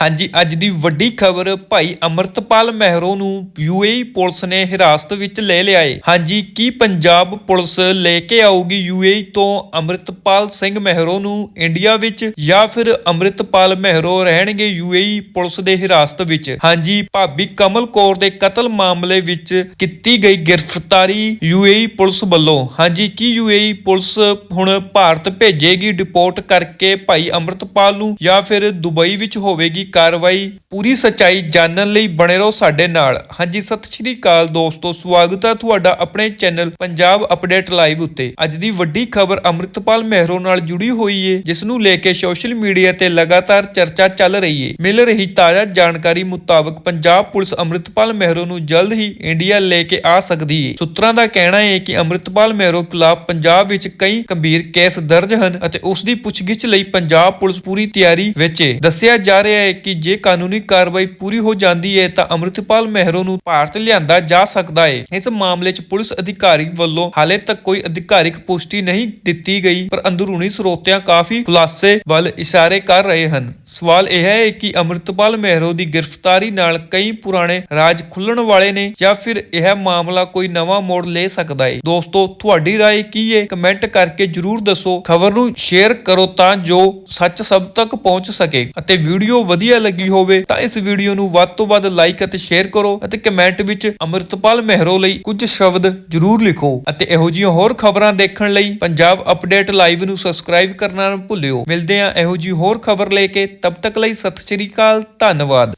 ਹਾਂਜੀ, ਅੱਜ ਦੀ ਵੱਡੀ ਖਬਰ ਭਾਈ ਅਮਰਤਪਾਲ ਮਹਿਰੋ ਨੂੰ ਯੂਏਈ ਪੁਲਿਸ ਨੇ ਹਿਰਾਸਤ ਵਿੱਚ ਲੈ ਲਿਆ ਏ। ਹਾਂਜੀ, ਕੀ ਪੰਜਾਬ ਪੁਲਿਸ ਲੈ ਕੇ ਆਊਗੀ ਯੂਏਈ ਤੋਂ ਅਮਰਤਪਾਲ ਸਿੰਘ ਮਹਿਰੋ ਨੂੰ ਇੰਡੀਆ ਵਿੱਚ ਜਾਂ ਫਿਰ ਅਮਰਤਪਾਲ ਮਹਿਰੋ ਰਹਿਣਗੇ ਯੂਏਈ ਪੁਲਿਸ ਦੇ ਹਿਰਾਸਤ ਵਿੱਚ? ਹਾਂਜੀ, ਭਾਬੀ ਕਮਲ ਕੌਰ ਦੇ ਕਤਲ ਮਾਮਲੇ ਵਿੱਚ ਕੀਤੀ ਗਈ ਗ੍ਰਿਫਤਾਰੀ ਯੂਏਈ ਪੁਲਿਸ ਵੱਲੋਂ। ਹਾਂਜੀ, ਕੀ ਯੂਏਈ ਪੁਲਿਸ ਹੁਣ ਭਾਰਤ ਭੇਜੇਗੀ ਡਿਪੋਰਟ ਕਰਕੇ ਭਾਈ ਅਮਰਤਪਾਲ ਨੂੰ ਜਾਂ ਫਿਰ ਦੁਬਈ ਵਿੱਚ ਹੋਵੇਗੀ ਕਾਰਵਾਈ ਪੂਰੀ ਸੱਚਾਈ ਜਾਣਨ ਲਈ ਬਣੇ ਰਹੋ ਸਾਡੇ ਨਾਲ। ਹਾਂਜੀ, ਸਤਿ ਸ਼੍ਰੀ ਅਕਾਲ ਦੋਸਤੋ, ਸਵਾਗਤ ਹੈ ਤੁਹਾਡਾ ਆਪਣੇ ਚੈਨਲ ਪੰਜਾਬ ਅਪਡੇਟ ਲਾਈਵ ਉੱਤੇ। ਅੱਜ ਦੀ ਵੱਡੀ ਖਬਰ ਅਮਰਿਤਪਾਲ ਮਹਿਰੋ ਨਾਲ ਜੁੜੀ ਹੋਈ ਏ, ਜਿਸ ਨੂੰ ਲੈ ਕੇ ਸੋਸ਼ਲ ਮੀਡੀਆ ਤੇ ਲਗਾਤਾਰ ਚਰਚਾ ਚੱਲ ਰਹੀ ਏ। ਮਿਲ ਰਹੀ ਤਾਜ਼ਾ ਜਾਣਕਾਰੀ ਮੁਤਾਬਕ ਪੰਜਾਬ ਪੁਲਿਸ ਅਮਰਿਤਪਾਲ ਮਹਿਰੋ ਨੂੰ ਜਲਦ ਹੀ ਇੰਡੀਆ ਲੈ ਕੇ ਆ ਸਕਦੀ ਏ। ਸੂਤਰਾਂ ਦਾ ਕਹਿਣਾ ਹੈ ਕਿ ਅਮਰਿਤਪਾਲ ਮਹਿਰੋ ਖਿਲਾਫ ਪੰਜਾਬ ਵਿੱਚ ਕਈ ਗੰਭੀਰ ਕੇਸ ਦਰਜ ਹਨ ਅਤੇ ਉਸ ਦੀ ਪੁੱਛਗਿੱਛ ਲਈ ਪੰਜਾਬ ਪੁਲਿਸ ਪੂਰੀ ਤਿਆਰੀ ਵਿੱਚ ਏ। ਦੱਸਿਆ ਜਾ ਰਿਹਾ ਹੈ ਕਿ ਜੇ ਕਾਨੂੰਨੀ ਕਾਰਵਾਈ ਪੂਰੀ ਹੋ ਜਾਂਦੀ ਹੈ ਤਾਂ ਅਮਰਿਤਪਾਲ ਮਹਿਰੋ ਨੂੰ ਭਾਰਤ ਲਿਆਂਦਾ ਜਾ ਸਕਦਾ ਹੈ ਇਸ ਮਾਮਲੇ 'ਚ ਪੁਲਿਸ ਅਧਿਕਾਰੀ ਵੱਲੋਂ ਹਾਲੇ ਤੱਕ ਕੋਈ ਅਧਿਕਾਰਿਕ ਪੁਸ਼ਟੀ ਨਹੀਂ ਦਿੱਤੀ ਗਈ ਪਰ ਅੰਦਰੂਨੀ ਸਰੋਤਿਆਂ ਕਾਫੀ ਖੁਲਾਸੇ ਵੱਲ ਇਸ਼ਾਰੇ ਕਰ ਰਹੇ ਹਨ ਸਵਾਲ ਇਹ ਹੈ ਕਿ ਅਮਰਿਤਪਾਲ ਮਹਿਰੋ ਦੀ ਗ੍ਰਿਫਤਾਰੀ ਨਾਲ ਕਈ ਪੁਰਾਣੇ ਰਾਜ ਖੁੱਲਣ ਵਾਲੇ ਨੇ ਜਾਂ ਫਿਰ ਇਹ ਮਾਮਲਾ ਕੋਈ ਨਵਾਂ ਮੋੜ ਲੈ ਸਕਦਾ ਹੈ ਦੋਸਤੋ ਤੁਹਾਡੀ رائے ਕੀ ਹੈ ਕਮੈਂਟ ਕਰਕੇ ਜਰੂਰ ਦੱਸੋ ਖਬਰ ਨੂੰ ਸ਼ੇਅਰ ਕਰੋ ਤਾਂ ਜੋ ਸੱਚ ਸਭ ਤੱਕ ਪਹੁੰਚ ਸਕੇ ਅਤੇ ਵੀਡੀਓ ਵਧੀਆ ਲੱਗੀ ਹੋਵੇ ਤਾਂ ਇਸ ਵੀਡੀਓ ਨੂੰ ਵੱਧ ਤੋਂ ਵੱਧ ਲਾਈਕ ਅਤੇ ਸ਼ੇਅਰ ਕਰੋ ਅਤੇ ਕਮੈਂਟ ਵਿੱਚ ਅਮਰਿਤਪਾਲ ਮਹਿਰੋ ਲਈ ਕੁਝ ਸ਼ਬਦ ਜਰੂਰ ਲਿਖੋ ਅਤੇ ਇਹੋ ਜਿਹੀਆਂ ਹੋਰ ਖਬਰਾਂ ਦੇਖਣ ਲਈ ਪੰਜਾਬ ਅਪਡੇਟ ਲਾਈਵ ਨੂੰ ਸਬਸਕ੍ਰਾਈਬ ਕਰਨਾ ਨਾ ਭੁੱਲਿਓ। ਮਿਲਦੇ ਹਾਂ ਇਹੋ ਜਿਹੀ ਹੋਰ ਖਬਰ ਲੈ ਕੇ, ਤਬ ਤੱਕ ਲਈ ਸਤਿ ਸ਼੍ਰੀ ਅਕਾਲ, ਧੰਨਵਾਦ।